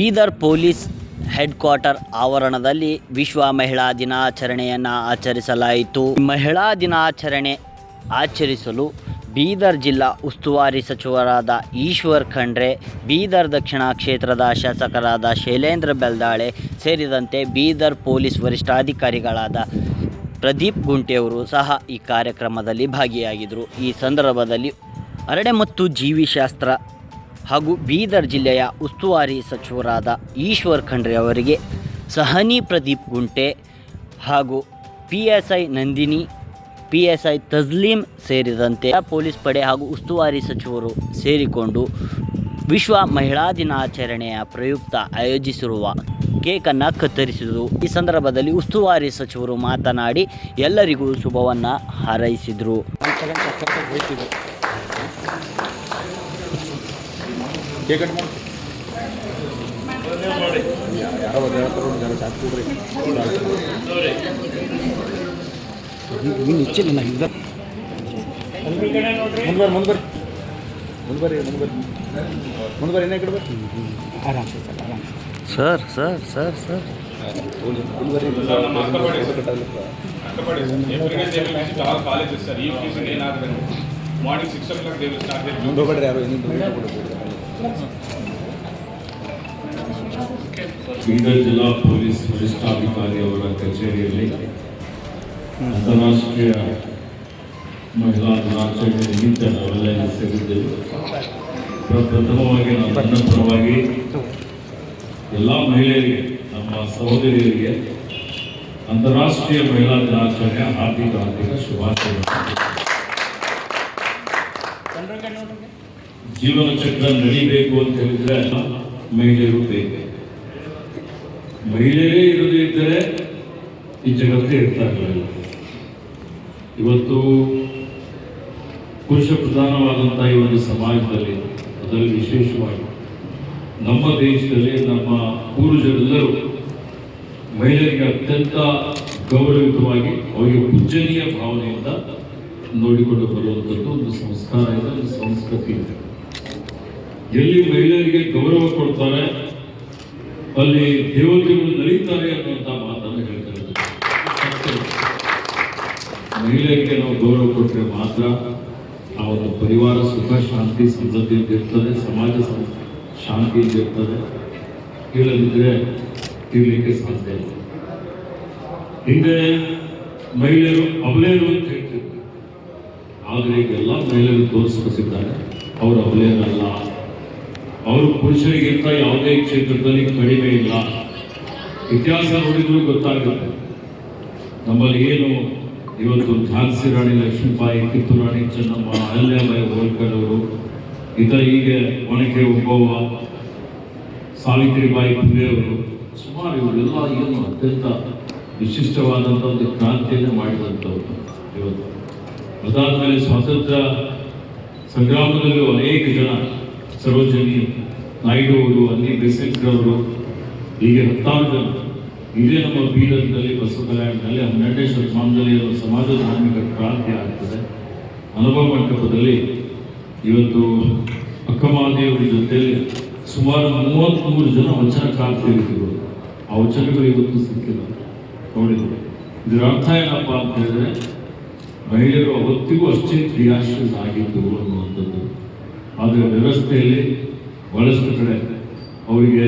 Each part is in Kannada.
ಬೀದರ್ ಪೊಲೀಸ್ ಹೆಡ್ ಕ್ವಾರ್ಟರ್ ಆವರಣದಲ್ಲಿ ವಿಶ್ವ ಮಹಿಳಾ ದಿನಾಚರಣೆಯನ್ನು ಆಚರಿಸಲಾಯಿತು. ಮಹಿಳಾ ದಿನಾಚರಣೆ ಆಚರಿಸಲು ಬೀದರ್ ಜಿಲ್ಲಾ ಉಸ್ತುವಾರಿ ಸಚಿವರಾದ ಈಶ್ವರ್ ಖಂಡ್ರೆ, ಬೀದರ್ ದಕ್ಷಿಣ ಕ್ಷೇತ್ರದ ಶಾಸಕರಾದ ಶೈಲೇಂದ್ರ ಬೆಲ್ದಾಳೆ ಸೇರಿದಂತೆ ಬೀದರ್ ಪೊಲೀಸ್ ವರಿಷ್ಠಾಧಿಕಾರಿಗಳಾದ ಪ್ರದೀಪ್ ಗುಂಟೆಯವರು ಸಹ ಈ ಕಾರ್ಯಕ್ರಮದಲ್ಲಿ ಭಾಗಿಯಾಗಿದ್ದರು. ಈ ಸಂದರ್ಭದಲ್ಲಿ ಅರಣ್ಯ ಮತ್ತು ಜೀವಿಶಾಸ್ತ್ರ ಹಾಗೂ ಬೀದರ್ ಜಿಲ್ಲೆಯ ಉಸ್ತುವಾರಿ ಸಚಿವರಾದ ಈಶ್ವರ್ ಖಂಡ್ರೆ ಅವರಿಗೆ ಸಹನಿ ಪ್ರದೀಪ್ ಗುಂಟೆ ಹಾಗೂ P S I Nandini P S I Tajleem ಸೇರಿದಂತೆ ಪೊಲೀಸ್ ಪಡೆ ಹಾಗೂ ಉಸ್ತುವಾರಿ ಸಚಿವರು ಸೇರಿಕೊಂಡು ವಿಶ್ವ ಮಹಿಳಾ ದಿನಾಚರಣೆಯ ಪ್ರಯುಕ್ತ ಆಯೋಜಿಸಿರುವ ಕೇಕನ್ನು ಕತ್ತರಿಸಿದರು. ಈ ಸಂದರ್ಭದಲ್ಲಿ ಉಸ್ತುವಾರಿ ಸಚಿವರು ಮಾತನಾಡಿ, ಎಲ್ಲರಿಗೂ ಶುಭವನ್ನು ಹಾರೈಸಿದರು. ಕೇಕ್ ಕಟ್ ಮಾಡಿ ಯಾರೋ ಒಂದು ಹೇಳ್ತಾರೋ ಒಂದು ಜನ ಚಾಕ್ ಕೊಡ್ರಿ ನೀನು ಹೆಚ್ಚಿಲ್ಲ ಈಗ ಮುಂದ್ಬರ್ರಿ ಮುಂದ್ಬರ್ರಿ ಮುಂದ್ಬರ್ರಿ ಮುಂದ್ಬರ್ರಿ ಮುಂದ್ಬರ್ರಿ ಇನ್ನೇ ಕಡೆ ಬರ್ರಿ ಆರಾಮ್ ಸರ್ ಆರಾಮ್ sir sir sir sir ಮುಂದ್ಬರ್ರಿ college sir ಈ ಫೀಸ್ ಏನಾದ್ರೆ morning six o'clock they will start ಮುಂದೆ ಹೋಗ್ಬೇಡ್ರಿ ಯಾರು ಇನ್ನೊಂದು ಬೀದರ್ ಜಿಲ್ಲಾ ಪೊಲೀಸ್ ವರಿಷ್ಠಾಧಿಕಾರಿ ಅವರ ಕಚೇರಿಯಲ್ಲಿ ಅಂತಾರಾಷ್ಟ್ರೀಯ ಮಹಿಳಾ ದಿನಾಚರಣೆ ನಿಮಿತ್ತ ನಾವೆಲ್ಲ ಇಲ್ಲಿ ಸೇರಿದ್ದೆವು ಪ್ರಪ್ರಥಮವಾಗಿ ನಾವು ನನ್ನ ಪರವಾಗಿ ಎಲ್ಲ ಮಹಿಳೆಯರಿಗೆ, ನಮ್ಮ ಸಹೋದರಿಯರಿಗೆ ಅಂತಾರಾಷ್ಟ್ರೀಯ ಮಹಿಳಾ ದಿನಾಚರಣೆಯ ಹಾರ್ದಿಕ ಹಾರ್ದಿಕ ಶುಭಾಶಯಗಳು. ಜೀವನ ಚಕ್ರ ನಡಿಬೇಕು ಅಂತ ಹೇಳಿದ್ರೆ ಮಹಿಳೆಯರು ಬೇಕು ಮಹಿಳೆಯರೇ ಇರದೇ ಇದ್ದರೆ ಈ ಜಗತ್ತೇ ಇರ್ತಾ ಇರಲಿಲ್ಲ. ಇವತ್ತು ಪುರುಷ ಪ್ರಧಾನವಾದಂತಹ ಈ ಒಂದು ಸಮಾಜದಲ್ಲಿ, ಅದರಲ್ಲಿ ವಿಶೇಷವಾಗಿ ನಮ್ಮ ದೇಶದಲ್ಲಿ, ನಮ್ಮ ಪೂರ್ವಜರೆಲ್ಲರೂ ಮಹಿಳೆಯರಿಗೆ ಅತ್ಯಂತ ಗೌರವಯುತವಾಗಿ ಅವರಿಗೆ ಪೂಜನೀಯ ಭಾವನೆಯಿಂದ ನೋಡಿಕೊಂಡು ಬರುವಂಥದ್ದು ಒಂದು ಸಂಸ್ಕಾರ ಇದೆ ಸಂಸ್ಕೃತಿ ಇದೆ. ಎಲ್ಲಿ ಮಹಿಳೆಯರಿಗೆ ಗೌರವ ಕೊಡ್ತಾರೆ, ಅಲ್ಲಿ ದೇವತೆಗಳು ನಡೀತಾರೆ ಅನ್ನುವಂಥ ಮಾತನ್ನು ಹೇಳ್ತಾರೆ ಮಹಿಳೆಯರಿಗೆ ನಾವು ಗೌರವ ಕೊಟ್ಟರೆ ಮಾತ್ರ ಆ ಒಂದು ಪರಿವಾರ ಸುಖ, ಶಾಂತಿ ಸಮೃದ್ಧಿಯಿಂದ ಇರ್ತದೆ, ಸಮಾಜ ಶಾಂತಿ ಇರ್ತದೆ. ಇಲ್ಲದಿದ್ದರೆ ಇರಲಿಕ್ಕೆ ಸಾಧ್ಯ ಇಲ್ಲ. ಹಿಂದೆ ಮಹಿಳೆಯರು ಅಬಲೇರು ಅಂತ ಹೇಳ್ತಿದ್ರು. ಆದರೆ ಈಗ ಎಲ್ಲ ಮಹಿಳೆಯರು ತೋರಿಸ್ಕೊಟ್ಟಿದ್ದಾರೆ. ಅವರು ಅಬಲೆಯರಲ್ಲ ಅವರು ಪುರುಷರಿಗಿಂತ ಯಾವುದೇ ಕ್ಷೇತ್ರದಲ್ಲಿ ಕಡಿಮೆ ಇಲ್ಲ. ಇತಿಹಾಸ ನೋಡಿದ್ರು ಗೊತ್ತಾಗುತ್ತೆ. ನಮ್ಮಲ್ಲಿ ಏನು ಇವತ್ತು ಝಾನ್ಸಿ ರಾಣಿ ಲಕ್ಷ್ಮೀಬಾಯಿ, ಕಿತ್ತೂರು ರಾಣಿ ಚೆನ್ನಮ್ಮ ಅಹಲ್ಯಾಬಾಯಿ ಹೋಲ್ಕರ್ ಅವರು ಇತರ ಹೀಗೆ ಒಣಕೆ ಒಬ್ಬವ್ವ, ಸಾವಿತ್ರಿಬಾಯಿ ಅವರು, ಸುಮಾರು ಇವರೆಲ್ಲ ಏನು ಅತ್ಯಂತ ವಿಶಿಷ್ಟವಾದಂಥ ಒಂದು ಕ್ರಾಂತಿಯನ್ನು ಮಾಡಿದಂಥವ್ರು ಇವತ್ತು. ಅದಾದಮೇಲೆ ಸ್ವಾತಂತ್ರ್ಯ ಸಂಗ್ರಾಮದಲ್ಲಿ ಅನೇಕ ಜನ ಸರೋಜಿನಿ ನಾಯ್ಡು ಅವರು, ಅಲ್ಲಿ ಅವರು ಹೀಗೆ ಹತ್ತಾರು ಜನ. ಇದೇ ನಮ್ಮ ಬೀದರ್ನಲ್ಲಿ ಬಸವ ಕಲ್ಯಾಣದಲ್ಲಿ ಹನ್ನೆರಡನೇ ಶತಮಾನದಲ್ಲಿ ಇರುವ ಸಮಾಜ ಧಾರ್ಮಿಕ ಕ್ರಾಂತಿ ಆಗ್ತದೆ. ಅನುಭವ ಮಂಟಪದಲ್ಲಿ ಇವತ್ತು ಅಕ್ಕಮಹಾದೇವರ ಜೊತೆಯಲ್ಲಿ ಸುಮಾರು ಮೂವತ್ತ್ಮೂರು ಜನ ವಚನಕಾರ್ತಿಗಳು ಆ ವಚನಗಳು ಇವತ್ತು ಸಿಕ್ಕಿಲ್ಲ. ನೋಡಿದ್ರು. ಇದರ ಅರ್ಥ ಏನಪ್ಪ ಅಂತ ಹೇಳಿದ್ರೆ ಮಹಿಳೆಯರು ಅವತ್ತಿಗೂ ಅಷ್ಟೇ ಕ್ರಿಯಾಶೀಲರಾಗಿದ್ದರು ಅನ್ನುವಂಥದ್ದು. ಆದರೆ ವ್ಯವಸ್ಥೆಯಲ್ಲಿ ಬಹಳಷ್ಟು ಕಡೆ ಅವರಿಗೆ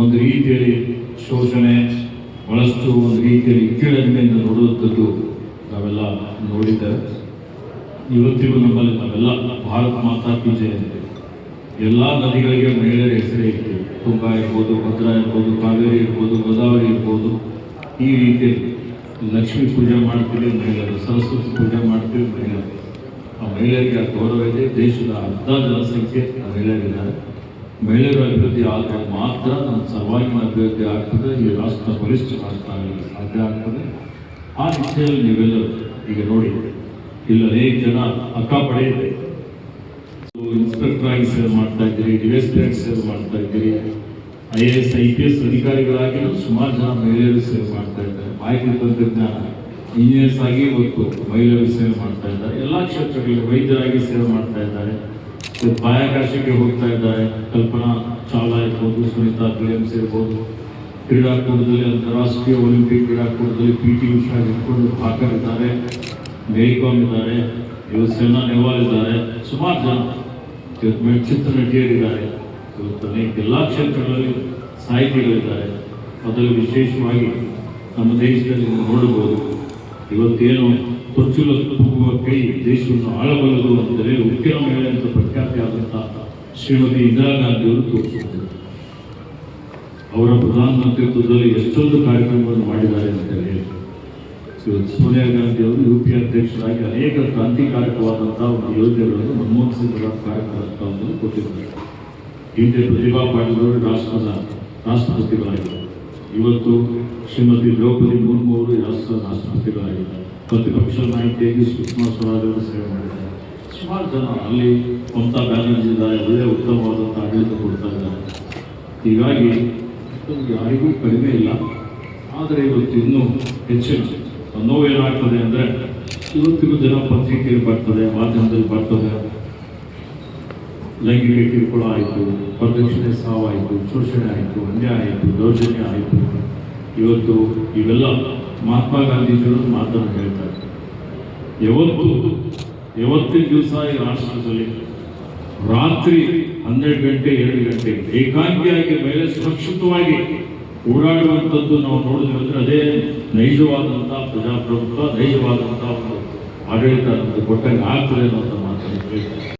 ಒಂದು ರೀತಿಯಲ್ಲಿ ಶೋಷಣೆ, ಬಹಳಷ್ಟು ಒಂದು ರೀತಿಯಲ್ಲಿ ಕೀಳರಿಮೆಯಿಂದ ನೋಡುವಂಥದ್ದು ನಾವೆಲ್ಲ ನೋಡಿದ್ದೇವೆ ಇವತ್ತಿಗೂ ನಮ್ಮಲ್ಲಿ ನಾವೆಲ್ಲ ಭಾರತ ಮಾತಾ ಪೂಜೆ ಎಲ್ಲ ನದಿಗಳಿಗೆ ಮಹಿಳೆಯರ ಹೆಸರೇ ಇತ್ತು ತುಂಗಾ ಇರ್ಬೋದು, ಭದ್ರಾ ಇರ್ಬೋದು, ಕಾವೇರಿ ಇರ್ಬೋದು, ಗೋದಾವರಿ ಇರ್ಬೋದು. ಈ ರೀತಿಯಲ್ಲಿ ಲಕ್ಷ್ಮೀ ಪೂಜೆ ಮಾಡ್ತೀವಿ ಮಹಿಳೆಯರು, ಸರಸ್ವತಿ ಮಹಿಳೆಯರಿಗೆ ಗೌರವ ಇದೆ ದೇಶದ ಅರ್ಧ ಜನಸಂಖ್ಯೆ ಮಹಿಳೆಯರಿದ್ದಾರೆ. ಮಹಿಳೆಯರ ಅಭಿವೃದ್ಧಿ ಆದರೆ ಮಾತ್ರ ನಮ್ಮ ಸರ್ವಾಂಗೀಣ ಅಭಿವೃದ್ಧಿ ಆಗ್ತದೆ. ಈ ರಾಷ್ಟ್ರ ಬಲಿಷ್ಠ ರಾಷ್ಟ್ರ ಆಗಲಿಕ್ಕೆ ಸಾಧ್ಯ ಆಗ್ತದೆ. ಆ ನಿಟ್ಟಿನಲ್ಲಿ ನೀವೆಲ್ಲರೂ ಈಗ ನೋಡಿ ಇಲ್ಲಿ ಅನೇಕ ಜನ ಅಕ್ಕ ಪಡೆಯಿದೆ ಇನ್ಸ್ಪೆಕ್ಟರ್ ಆಗಿ ಸೇವೆ ಮಾಡ್ತಾ ಇದ್ದೀರಿ ಡಿ ಎಸ್ ಪಿ ಆಗಿ ಸೇವೆ ಮಾಡ್ತಾ ಇದ್ದೀರಿ. I A S I P S ಅಧಿಕಾರಿಗಳಾಗಿ ಸುಮಾರು ಜನ ಮಹಿಳೆಯರು ಸೇವೆ ಮಾಡ್ತಾ ಇದ್ದಾರೆ. ಮಾಹಿತಿ ತಂತ್ರಜ್ಞಾನ ಇಂಜಿನಿಯರ್ಸ್ ಆಗಿ ಇವತ್ತು ಮಹಿಳೆಯರು ಸೇವೆ ಮಾಡ್ತಾ ಇದ್ದಾರೆ. ಎಲ್ಲ ಕ್ಷೇತ್ರಗಳಲ್ಲಿ ವೈದ್ಯರಾಗಿ ಸೇವೆ ಮಾಡ್ತಾ ಇದ್ದಾರೆ. ಬಾಹ್ಯಾಕಾಶಕ್ಕೆ ಹೋಗ್ತಾ ಇದ್ದಾರೆ. ಕಲ್ಪನಾ ಚಾವ್ಲಾ ಇರ್ಬೋದು, ಸುನೀತಾ ವಿಲಿಯಮ್ಸ್ ಇರ್ಬೋದು. ಕ್ರೀಡಾಕೂಟದಲ್ಲಿ ಅಂತಾರಾಷ್ಟ್ರೀಯ ಒಲಿಂಪಿಕ್ ಕ್ರೀಡಾಕೂಟದಲ್ಲಿ ಪಿ ಟಿ ಉಷಾ ಹಿಡ್ಕೊಂಡು ಪಾಕರ್ ಇದ್ದಾರೆ. ಮೇರಿಕಾಮ್ ಇದ್ದಾರೆ. ಇವತ್ತು ಸೆನಾ ನೆಹ್ವಾಲ್ ಇದ್ದಾರೆ. ಸುಮಾರು ಜನ ಇವತ್ತು ಚಿತ್ರ ನಟಿಯರಿದ್ದಾರೆ ಇವತ್ತು ಅನೇಕ ಎಲ್ಲ ಕ್ಷೇತ್ರಗಳಲ್ಲಿ ಸಾಹಿತಿಗಳಿದ್ದಾರೆ. ಅದರಲ್ಲಿ ವಿಶೇಷವಾಗಿ ನಮ್ಮ ದೇಶದಲ್ಲಿ ನೋಡಬಹುದು. ಇವತ್ತೇನು ತೊಚ್ಚಲು ತೂಗುವ ಕೈ ದೇಶವನ್ನು ಆಳಬಲ್ಲದು ಅಂದರೆ ಉಕ್ಕಿನ ಮಹಿಳೆ ಅಂತ ಪ್ರಖ್ಯಾತಿಯಾದಂಥ ಶ್ರೀಮತಿ ಇಂದಿರಾ ಗಾಂಧಿಯವರು ತೋರಿಸಿದ್ದಾರೆ ಅವರ ಪ್ರಧಾನಮಂತ್ರಿತ್ವದಲ್ಲಿ ಎಷ್ಟೊಂದು ಕಾರ್ಯಕ್ರಮವನ್ನು ಮಾಡಿದ್ದಾರೆ ಅಂತ ಹೇಳಿ. ಇವತ್ತು ಸೋನಿಯಾ ಗಾಂಧಿ ಅವರು ಯು ಪಿ ಅಧ್ಯಕ್ಷರಾಗಿ ಅನೇಕ ಕ್ರಾಂತಿಕಾರಕವಾದಂತಹ ಒಂದು ಯೋಜನೆಗಳನ್ನು ಮನಮೋಹನ್ ಸಿಂಗ್ ಅವರ ಕಾರ್ಯಕ್ರಮವನ್ನು ಕೊಟ್ಟಿದ್ದಾರೆ. ಹಿಂದೆ ಪ್ರತಿಭಾ ಪಾಟೀಲ್ ಅವರು ರಾಷ್ಟ್ರದ ರಾಷ್ಟ್ರಪತಿಗಳಾಗಿದ್ದಾರೆ. ಇವತ್ತು ಶ್ರೀಮತಿ ದ್ರೌಪದಿ ಮುರ್ಮು ಅವರು ರಾಷ್ಟ್ರದ ರಾಷ್ಟ್ರಪತಿಗಳಾಗಿದ್ದಾರೆ. ಪ್ರತಿಪಕ್ಷ ನಾಯಕಿಯಾಗಿ ಸುಷ್ಮಾ ಸ್ವರಾಜ್ ಅವರು ಸೇವೆ ಮಾಡಿದ್ದಾರೆ. ಸುಮಾರು ಜನ ಅಲ್ಲಿ ಮಮತಾ ಬ್ಯಾನರ್ಜಿ ಇದ್ದಾರೆ, ಒಳ್ಳೆಯ ಉತ್ತಮವಾದಂಥ ಆಡಳಿತ ಕೊಡ್ತಾ ಇದ್ದಾರೆ. ಹೀಗಾಗಿ ಯಾರಿಗೂ ಕಡಿಮೆ ಇಲ್ಲ. ಆದರೆ ಇವತ್ತು ಇನ್ನೂ ಹೆಚ್ಚಿನ ನೋವು ಏನಾಗ್ತದೆ ಅಂದರೆ, ಇವತ್ತಿಗೂ ಜನ ಪತ್ರಿಕೆಯಲ್ಲಿ ಬರ್ತದೆ, ಮಾಧ್ಯಮದಲ್ಲಿ ಬರ್ತದೆ. ಲೈಂಗಿಕ ಕಿರುಕುಳ ಆಯಿತು, ಪ್ರದಕ್ಷಿಣೆ ಸಾವಾಯಿತು, ಶೋಷಣೆ ಆಯಿತು, ಅನ್ಯಾಯ ಆಯಿತು, ದೌರ್ಜನ್ಯ ಆಯಿತು. ಇವತ್ತು ಇವೆಲ್ಲ ಮಹಾತ್ಮ ಗಾಂಧೀಜಿಯವರು ಮಾತನ್ನು ಹೇಳ್ತಾರೆ ಯಾವತ್ತು, ಯಾವತ್ತಿನ ದಿವಸ ಈ ರಾಷ್ಟ್ರದಲ್ಲಿ ರಾತ್ರಿ ಹನ್ನೆರಡು ಗಂಟೆ, ಎರಡು ಗಂಟೆ ಏಕಾಂಗಿಯಾಗಿ, ಮೇಲೆ ಸುರಕ್ಷಿತವಾಗಿ ಓಡಾಡುವಂಥದ್ದು ನಾವು ನೋಡಿದ್ರೆ ಅದೇ ನೈಜವಾದಂಥ ಪ್ರಜಾಪ್ರಭುತ್ವ, ನೈಜವಾದಂಥ ಒಂದು ಆಡಳಿತ ಕೊಟ್ಟಂಗೆ ಆಗ್ತದೆ ಅನ್ನೋಂಥ ಮಾತನ್ನು ಹೇಳ್ತಾರೆ